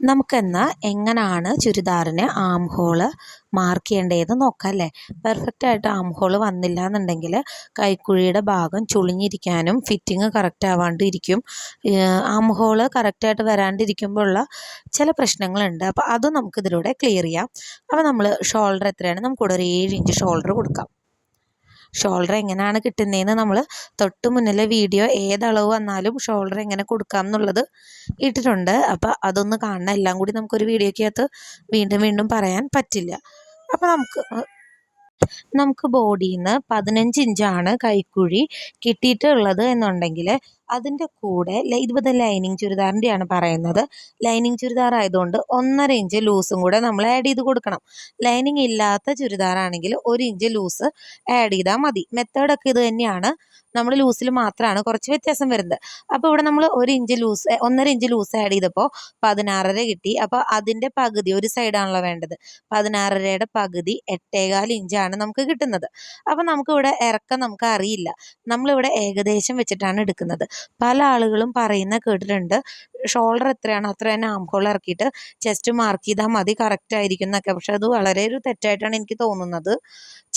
നമുക്കെന്നാൽ എങ്ങനെയാണ് ചുരിദാറിന് arm hole mark ചെയ്യേണ്ടതെന്ന് നോക്കാം അല്ലേ പെർഫെക്റ്റ് ആയിട്ട് ആം ഹോൾ വന്നില്ല എന്നുണ്ടെങ്കിൽ കൈക്കുഴിയുടെ ഭാഗം ചുളിഞ്ഞിരിക്കാനും ഫിറ്റിങ് കറക്റ്റ് ആവാണ്ട് ഇരിക്കും ആം ഹോൾ കറക്റ്റായിട്ട് വരാണ്ടിരിക്കുമ്പോൾ ഉള്ള ചില പ്രശ്നങ്ങളുണ്ട്. അപ്പോൾ അതും നമുക്കിതിലൂടെ ക്ലിയർ ചെയ്യാം. അപ്പോൾ നമ്മൾ ഷോൾഡർ എത്രയാണ്? നമുക്കിവിടെ ഒരു ഏഴ് ഇഞ്ച് ഷോൾഡർ കൊടുക്കാം. ഷോൾഡർ എങ്ങനെയാണ് കിട്ടുന്നതെന്ന് നമ്മൾ തൊട്ട് മുന്നിലെ വീഡിയോ ഏതളവ് വന്നാലും ഷോൾഡർ എങ്ങനെ കൊടുക്കാം എന്നുള്ളത് ഇട്ടിട്ടുണ്ട്. അപ്പോൾ അതൊന്ന് കാണണം. എല്ലാം കൂടി നമുക്കൊരു വീഡിയോക്കകത്ത് വീണ്ടും വീണ്ടും പറയാൻ പറ്റില്ല. അപ്പോൾ നമുക്ക് നമുക്ക് ബോഡിയിൽ നിന്ന് പതിനഞ്ച് ഇഞ്ചാണ് കൈക്കുഴി കിട്ടിയിട്ടുള്ളത് എന്നുണ്ടെങ്കിൽ അതിന്റെ കൂടെ ഇതുപോലെ ലൈനിങ് ചുരിദാറിന്റെയാണ് പറയുന്നത്. ലൈനിങ് ചുരിദാർ ആയതുകൊണ്ട് ഒന്നര ഇഞ്ച് ലൂസും കൂടെ നമ്മൾ ആഡ് ചെയ്ത് കൊടുക്കണം. ലൈനിങ് ഇല്ലാത്ത ചുരിദാറാണെങ്കിൽ ഒരു ഇഞ്ച് ലൂസ് ആഡ് ചെയ്താൽ മതി. മെത്തേഡൊക്കെ ഇത് തന്നെയാണ്. നമ്മൾ ലൂസിൽ മാത്രമാണ് കുറച്ച് വ്യത്യാസം വരുന്നത്. അപ്പോൾ ഇവിടെ നമ്മൾ ഒരു ഇഞ്ച് ലൂസ് ഒന്നര ഇഞ്ച് ലൂസ് ആഡ് ചെയ്തപ്പോൾ പതിനാറര കിട്ടി. അപ്പോൾ അതിന്റെ പകുതി ഒരു സൈഡാണല്ലോ വേണ്ടത്. പതിനാറരയുടെ പകുതി എട്ടേകാൽ ഇഞ്ചാണ് നമുക്ക് കിട്ടുന്നത്. അപ്പോൾ നമുക്കിവിടെ ഇറക്കം നമുക്ക് അറിയില്ല. നമ്മളിവിടെ ഏകദേശം വെച്ചിട്ടാണ് എടുക്കുന്നത്. പല ആളുകളും പറയുന്ന കേട്ടിട്ടുണ്ട്. ഷോൾഡർ എത്രയാണോ അത്ര തന്നെ ആം ഹോൾ ഇറക്കിയിട്ട് ചെസ്റ്റ് മാർക്ക് ചെയ്താൽ മതി കറക്റ്റ് ആയിരിക്കും എന്നൊക്കെ. പക്ഷെ അത് വളരെ ഒരു തെറ്റായിട്ടാണ് എനിക്ക് തോന്നുന്നത്.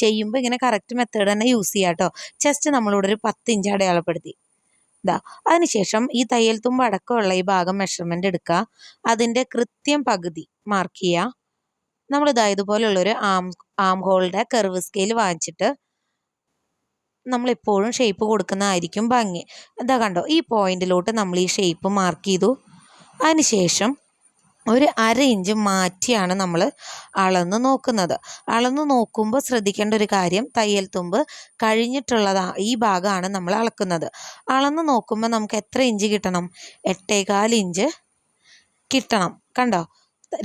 ചെയ്യുമ്പോൾ ഇങ്ങനെ കറക്റ്റ് മെത്തേഡ് തന്നെ യൂസ് ചെയ്യാം കേട്ടോ. ചെസ്റ്റ് നമ്മളിവിടെ ഒരു പത്ത് ഇഞ്ച് അടയാളപ്പെടുത്തി. ഇതാ അതിനുശേഷം ഈ തയ്യൽ തുമ്പ് അടക്കമുള്ള ഈ ഭാഗം മെഷർമെന്റ് എടുക്കുക. അതിന്റെ കൃത്യം പകുതി മാർക്ക് ചെയ്യുക. നമ്മളിതാ ഇതുപോലുള്ളൊരു ആം ആം ഹോളുടെ കർവ് സ്കെയിൽ വാങ്ങിച്ചിട്ട് നമ്മളെപ്പോഴും ഷേപ്പ് കൊടുക്കുന്നതായിരിക്കും ഭംഗി. ഇതാ കണ്ടോ ഈ പോയിന്റിലോട്ട് നമ്മൾ ഈ ഷേപ്പ് മാർക്ക് ചെയ്തു. അതിനുശേഷം ഒരു അര ഇഞ്ച് മാറ്റിയാണ് നമ്മൾ അളന്ന് നോക്കുന്നത്. അളന്ന് നോക്കുമ്പോൾ ശ്രദ്ധിക്കേണ്ട ഒരു കാര്യം തയ്യൽ തുമ്പ് കഴിഞ്ഞിട്ടുള്ളതാ ഈ ഭാഗമാണ് നമ്മൾ അളക്കുന്നത്. അളന്ന് നോക്കുമ്പോൾ നമുക്ക് എത്ര ഇഞ്ച് കിട്ടണം? എട്ടേകാൽ ഇഞ്ച് കിട്ടണം. കണ്ടോ?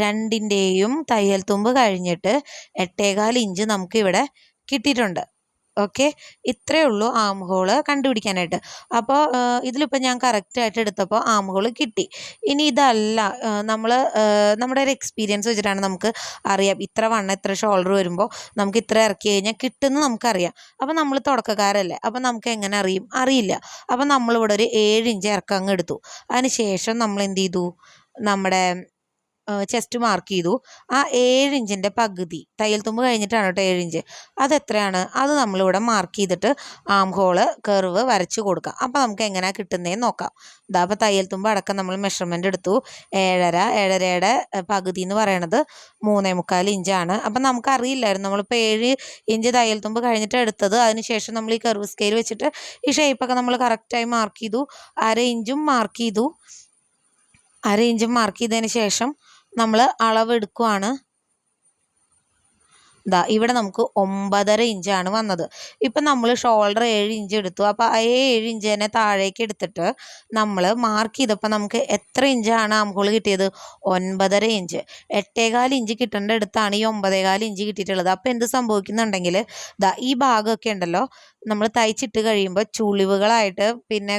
രണ്ടിന്റെയും തയ്യൽ തുമ്പ് കഴിഞ്ഞിട്ട് എട്ടേകാൽ ഇഞ്ച് നമുക്കിവിടെ കിട്ടിയിട്ടുണ്ട്. ഓക്കെ? ഇത്രയേ ഉള്ളൂ ആം ഹോൾ കണ്ടുപിടിക്കാനായിട്ട് അപ്പോൾ ഇതിലിപ്പോൾ ഞാൻ കറക്റ്റായിട്ട് എടുത്തപ്പോൾ ആം ഹോൾ കിട്ടി. ഇനി ഇതല്ല നമ്മൾ നമ്മുടെ ഒരു എക്സ്പീരിയൻസ് വെച്ചിട്ടാണ് നമുക്ക് അറിയാം. ഇത്ര വണ്ണം ഇത്ര ഷോൾഡർ വരുമ്പോൾ നമുക്ക് ഇത്ര ഇറക്കി കഴിഞ്ഞാൽ കിട്ടുമെന്ന് നമുക്കറിയാം. അപ്പോൾ നമ്മൾ തുടക്കക്കാരല്ലേ? അപ്പോൾ നമുക്ക് എങ്ങനെ അറിയും? അറിയില്ല. അപ്പോൾ നമ്മളിവിടെ ഒരു ഏഴ് ഇഞ്ച് ഇറക്കം അങ്ങ് എടുത്തു. അതിന് ശേഷം നമ്മൾ എന്ത് ചെയ്തു? നമ്മുടെ ചെസ്റ്റ് മാർക്ക് ചെയ്തു. ആ ഏഴ് ഇഞ്ചിന്റെ പകുതി തയ്യൽ തുമ്പ് കഴിഞ്ഞിട്ടാണ് കേട്ടോ ഏഴ് ഇഞ്ച് അതെത്രയാണ് അത് നമ്മളിവിടെ മാർക്ക് ചെയ്തിട്ട് ആം ഹോൾ കർവ് വരച്ച് കൊടുക്കാം. അപ്പോൾ നമുക്ക് എങ്ങനെയാണ് കിട്ടുന്നതെന്ന് നോക്കാം. ഇതാ അപ്പോൾ തയ്യൽ തുമ്പ് അടക്കം നമ്മൾ മെഷർമെന്റ് എടുത്തു. ഏഴര ഏഴരയുടെ പകുതി എന്ന് പറയണത് മൂന്നേ മുക്കാൽ ഇഞ്ചാണ് അപ്പം നമുക്കറിയില്ലായിരുന്നു. നമ്മളിപ്പോൾ ഏഴ് ഇഞ്ച് തയ്യൽ തുമ്പ് കഴിഞ്ഞിട്ട് എടുത്തത്. അതിനുശേഷം നമ്മൾ ഈ കർവ് സ്കെയിൽ വെച്ചിട്ട് ഈ ഷേപ്പൊക്കെ നമ്മൾ കറക്റ്റായി മാർക്ക് ചെയ്തു. അര ഇഞ്ചും മാർക്ക് ചെയ്തു. അര ഇഞ്ചും മാർക്ക് ചെയ്തതിന് ശേഷം നമ്മൾ അളവെടുക്കുവാണ്. ദാ ഇവിടെ നമുക്ക് ഒമ്പതര ഇഞ്ചാണ് വന്നത്. ഇപ്പം നമ്മൾ ഷോൾഡർ ഏഴ് ഇഞ്ച് എടുത്തു. അപ്പോൾ ആ ഏഴ് ഇഞ്ച് തന്നെ താഴേക്ക് എടുത്തിട്ട് നമ്മൾ മാർക്ക് ചെയ്തപ്പോൾ നമുക്ക് എത്ര ഇഞ്ചാണ് ആംഹോൾ കിട്ടിയത്? ഒൻപതര ഇഞ്ച്. എട്ടേകാൽ ഇഞ്ച് കിട്ടേണ്ട അടുത്താണ് ഈ ഒമ്പതേകാൽ ഇഞ്ച് കിട്ടിയിട്ടുള്ളത്. അപ്പോൾ എന്ത് സംഭവിക്കുന്നുണ്ടെങ്കിൽ ദാ ഈ ഭാഗമൊക്കെ ഉണ്ടല്ലോ നമ്മൾ തയ്ച്ചിട്ട് കഴിയുമ്പോൾ ചുളിവുകളായിട്ട് പിന്നെ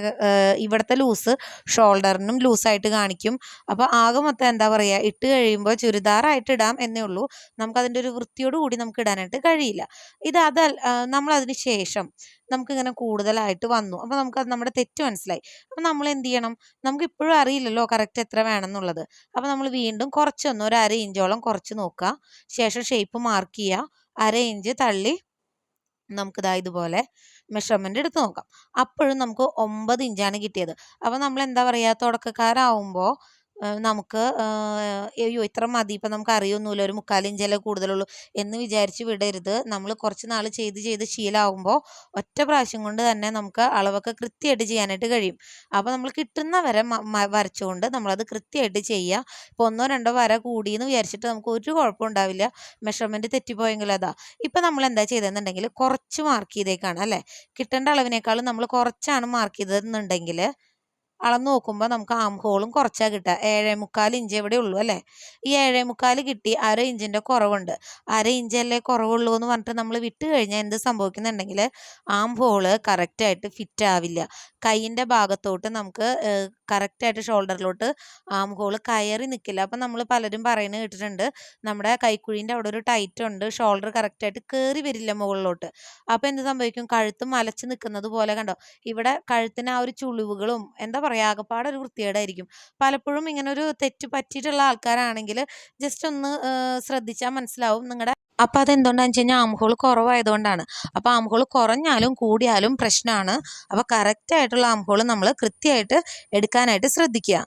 ഇവിടുത്തെ ലൂസ് ഷോൾഡറിനും ലൂസായിട്ട് കാണിക്കും. അപ്പോൾ ആകെ മൊത്തം എന്താ പറയുക ഇട്ട് കഴിയുമ്പോൾ ചുരിദാറായിട്ട് ഇടാം എന്നേ ഉള്ളൂ. നമുക്കതിന്റെ ഒരു വൃത്തിയോട് കൂടി നമുക്ക് ഇടാനായിട്ട് കഴിയില്ല. ഇത് അതൽ നമ്മളതിന് ശേഷം നമുക്കിങ്ങനെ കൂടുതലായിട്ട് വന്നു. അപ്പോൾ നമുക്കത് നമ്മുടെ തെറ്റ് മനസ്സിലായി. അപ്പോൾ നമ്മൾ എന്ത് ചെയ്യണം? നമുക്ക് ഇപ്പോഴും അറിയില്ലല്ലോ കറക്റ്റ് എത്ര വേണം എന്നുള്ളത് അപ്പോൾ നമ്മൾ വീണ്ടും കുറച്ചൊന്ന് ഒരു അര ഇഞ്ചോളം കുറച്ച് നോക്കുക. ശേഷം ഷേപ്പ് മാർക്ക് ചെയ്യുക. അര ഇഞ്ച് തള്ളി നമുക്കിതാ ഇതുപോലെ മെഷർമെന്റ് എടുത്ത് നോക്കാം. അപ്പോഴും നമുക്ക് ഒമ്പത് ഇഞ്ചാണ് കിട്ടിയത്. അപ്പോൾ നമ്മൾ എന്താ പറയുക തുടക്കക്കാരാവുമ്പോൾ നമുക്ക് അയ്യോ ഇത്ര മതി. ഇപ്പം നമുക്ക് അറിയൊന്നുമില്ല. ഒരു മുക്കാലിഞ്ചല്ലേ കൂടുതലുള്ളൂ എന്ന് വിചാരിച്ച് വിടരുത്. നമ്മൾ കുറച്ച് നാൾ ചെയ്ത് ചെയ്ത് ശീലമാകുമ്പോൾ ഒറ്റ പ്രാവശ്യം കൊണ്ട് തന്നെ നമുക്ക് അളവൊക്കെ കൃത്യമായിട്ട് ചെയ്യാനായിട്ട് കഴിയും. അപ്പോൾ നമ്മൾ കിട്ടുന്ന വര വരച്ചുകൊണ്ട് നമ്മളത് കൃത്യമായിട്ട് ചെയ്യുക. ഇപ്പോൾ ഒന്നോ രണ്ടോ വര കൂടിയെന്ന് വിചാരിച്ചിട്ട് നമുക്ക് ഒരു കുഴപ്പം ഉണ്ടാവില്ല. മെഷർമെന്റ് തെറ്റിപ്പോയെങ്കിൽ അതാ. ഇപ്പം നമ്മൾ എന്താ ചെയ്തതെന്നുണ്ടെങ്കിൽ കുറച്ച് മാർക്ക് ചെയ്തേക്കാണ് അല്ലേ? കിട്ടേണ്ട അളവിനേക്കാളും നമ്മൾ കുറച്ചാണ് മാർക്ക് ചെയ്തതെന്നുണ്ടെങ്കിൽ അളന്ന് നോക്കുമ്പോൾ നമുക്ക് ആം ഹോളും കുറച്ചാണ് കിട്ടുക. ഏഴേ മുക്കാൽ ഇഞ്ച് എവിടെ ഉള്ളൂ അല്ലേ? ഈ ഏഴേ മുക്കാൽ കിട്ടി അര ഇഞ്ചിന്റെ കുറവുണ്ട്. അര ഇഞ്ചല്ലേ കുറവുള്ളൂ എന്ന് പറഞ്ഞിട്ട് നമ്മൾ വിട്ട് കഴിഞ്ഞാൽ എന്ത് സംഭവിക്കുന്നുണ്ടെങ്കിൽ ആം ഹോൾ കറക്റ്റായിട്ട് ഫിറ്റ് ആവില്ല. കൈയിന്റെ ഭാഗത്തോട്ട് നമുക്ക് കറക്റ്റായിട്ട് ഷോൾഡറിലോട്ട് ആം ഹോൾ കയറി നിൽക്കില്ല അപ്പം നമ്മൾ പലരും പറയുന്നത് കേട്ടിട്ടുണ്ട് നമ്മുടെ കൈക്കുഴീന്റെ അവിടെ ഒരു ടൈറ്റ് ഉണ്ട് ഷോൾഡർ കറക്റ്റായിട്ട് കയറി വരില്ല മുകളിലോട്ട്. അപ്പോൾ എന്ത് സംഭവിക്കും? കഴുത്ത് മലച്ച് നിൽക്കുന്നത് പോലെ കണ്ടോ? ഇവിടെ കഴുത്തിന് ആ ഒരു ചുളിവുകളും എന്താ കുറയും ആകപ്പാടെ വൃത്തികേടായിരിക്കും. പലപ്പോഴും ഇങ്ങനെ ഒരു തെറ്റ് പറ്റിയിട്ടുള്ള ആൾക്കാരാണെങ്കിൽ ജസ്റ്റ് ഒന്ന് ശ്രദ്ധിച്ചാൽ മനസ്സിലാവും നിങ്ങളുടെ അപ്പോൾ അതെന്തുകൊണ്ടാണെന്ന് വെച്ച് കഴിഞ്ഞാൽ ആംഹോൾ കുറവായതുകൊണ്ടാണ്. അപ്പോൾ ആംഹോൾ കുറഞ്ഞാലും കൂടിയാലും പ്രശ്നമാണ് അപ്പോൾ കറക്റ്റായിട്ടുള്ള ആംഹോൾ നമ്മൾ കൃത്യമായിട്ട് എടുക്കാനായിട്ട് ശ്രദ്ധിക്കുക